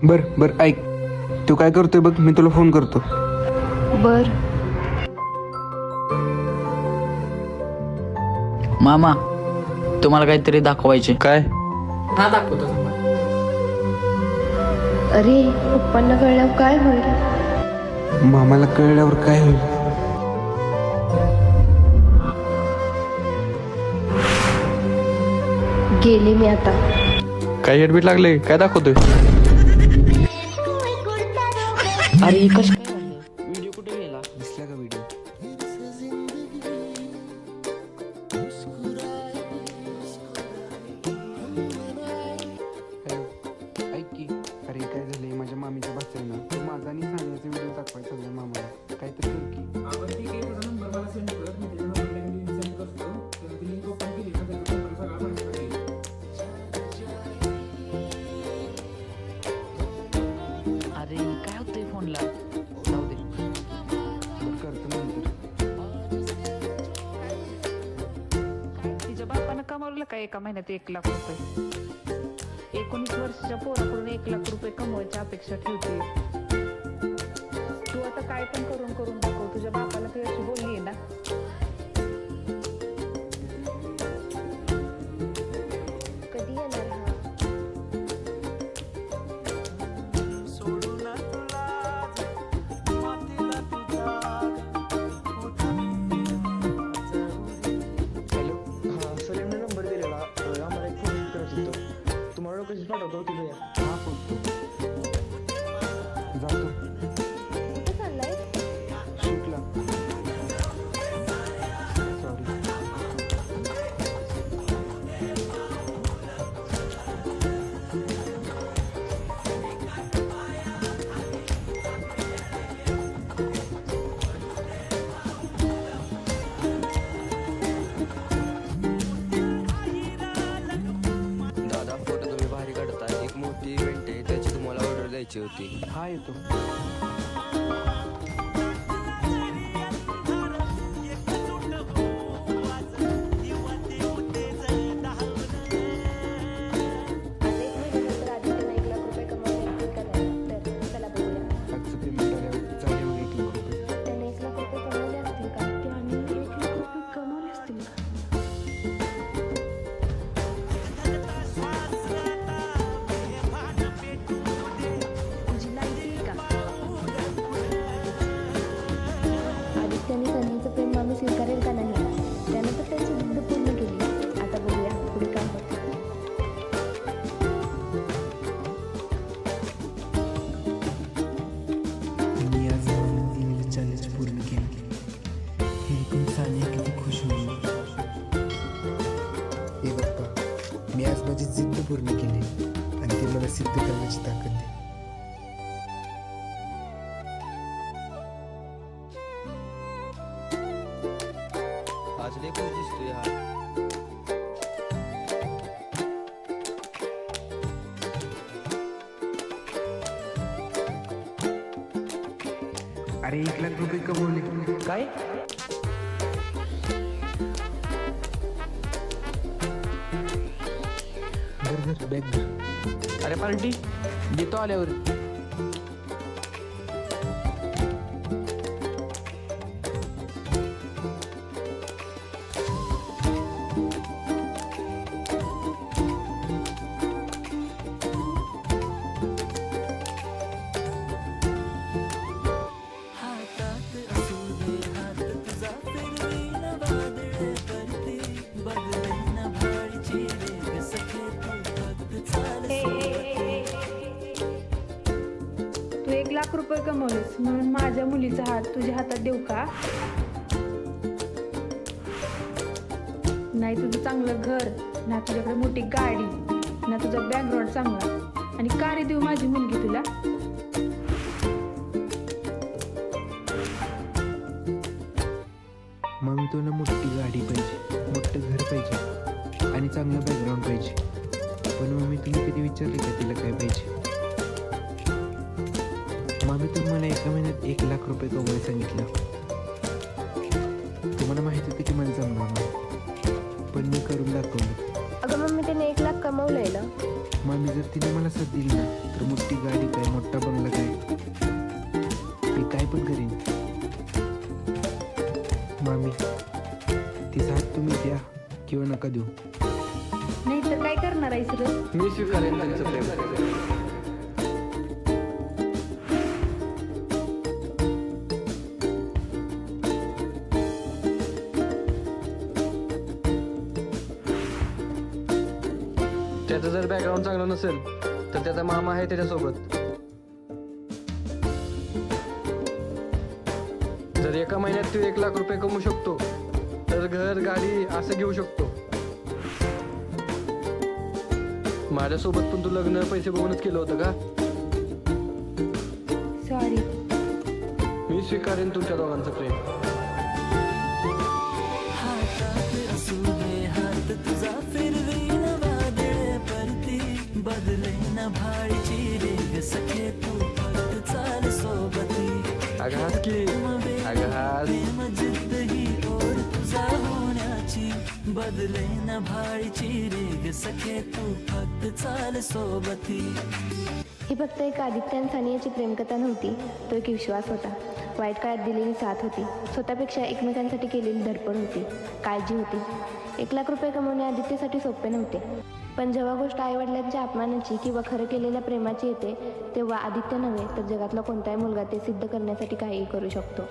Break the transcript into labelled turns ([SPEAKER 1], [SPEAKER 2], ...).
[SPEAKER 1] बर बर ऐक. तू काय करतोय बघ मी तुला फोन करतो.
[SPEAKER 2] बर.
[SPEAKER 3] मामा तुम्हाला काहीतरी दाखवायचे.
[SPEAKER 1] काय?
[SPEAKER 3] हा दाखवतो
[SPEAKER 2] अरे पप्पांना कळल्यावर काय होईल?
[SPEAKER 1] मामाला कळल्यावर काय होईल?
[SPEAKER 2] गेले मी आता.
[SPEAKER 1] काय हेडबीट लागले? काय दाखवतोय?
[SPEAKER 3] अरे फोनला. जाऊ दे.
[SPEAKER 1] करतो नंतर
[SPEAKER 4] तिच्या बापानं कमावलं का एका महिन्यात एक लाख रुपये? एकोणीस वर्षाच्या पोराकडून एक लाख रुपये कमवायची अपेक्षा ठेवते. तू आता काय पण करून करून दाखव. तुझ्या बापाला ती अशी बोलली ना?
[SPEAKER 2] कधी येणार
[SPEAKER 5] द्यायची होती
[SPEAKER 1] हा
[SPEAKER 6] सानिया किती खुश होईल हे बाप्पा मी आज माझी जिद्द पूर्ण केली आणि ती मला सिद्ध करण्याची ताकद दे
[SPEAKER 5] आज लय खुश दिसतोय हा
[SPEAKER 1] अरे एक लाख रुपये कमवले
[SPEAKER 3] काय
[SPEAKER 1] बॅग
[SPEAKER 3] अरे पार्टी? देतो आल्यावर.
[SPEAKER 4] लाख रुपये कमवलेस. म्हणून माझ्या मुलीचा हात तुझ्या हातात देऊ का? नाही तुझं चांगलं घर ना तुझ्याकडे मोठी गाडी ना तुझा बॅकग्राऊंड चांगला. आणि का रे देऊ माझी मुलगी तुला?
[SPEAKER 1] मग तुला मोठी गाडी पाहिजे मोठं घर पाहिजे आणि चांगलं बॅकग्राऊंड पाहिजे. पण मम्मी तुम्ही कधी विचारले का तिला काय पाहिजे? मामी तुम्ही मला एका महिन्यात एक लाख रुपये कमवायला सांगितलं. तुम्हाला माहिती होतं की मला जमणार नाही. पण मी करून दाखवलं.
[SPEAKER 2] अगं मम्मी त्याने एक लाख कमवलंय ना?
[SPEAKER 1] मामी जर तिने मला साथ दिली ना तर मोठी गाडी काय मोठा बंगला काय? मी काय पण करीन. मामी तिचा हात तुम्ही द्या किंवा नका देऊ.
[SPEAKER 4] नाही तर काय करणार आहेस
[SPEAKER 7] मी स्वीकारेन त्यांचं प्रेम त्याचं जर बॅकग्राऊंड चांगलं नसेल तर त्याचा मामा आहे त्याच्यासोबत. जर एका महिन्यात तू एक लाख रुपये कमवू शकतो तर घर गाडी असं घेऊ शकतो. माझ्यासोबत पण तू लग्न पैसे बघूनच केलं होतं का?
[SPEAKER 2] सॉरी
[SPEAKER 7] मी स्वीकारेन तुमच्या दोघांचं प्रेम.
[SPEAKER 6] न भाळीची रेग सखे तू फक्त चाल सोबती.
[SPEAKER 7] अगं हास की अगं हास
[SPEAKER 6] प्रेम जिद्द ही ओढ तुझा होण्याची बदले न भाळीची रेग सखे तू फक्त चाल सोबती.
[SPEAKER 2] ही फक्त एक आदित्य आणि सानियाची प्रेमकथा नव्हती तो एक विश्वास होता. वाईट काळात दिलेली साथ होती. स्वतःपेक्षा एकमेकांसाठी केलेली धडपड होती. काळजी होती. एक लाख रुपये कमवणे आदित्यसाठी सोपे नव्हते. पण जेव्हा गोष्ट आईवडिलांच्या अपमानाची किंवा खरं केलेल्या प्रेमाची येते तेव्हा आदित्य नव्हे तर जगातला कोणताही मुलगा ते सिद्ध करण्यासाठी काहीही करू शकतो.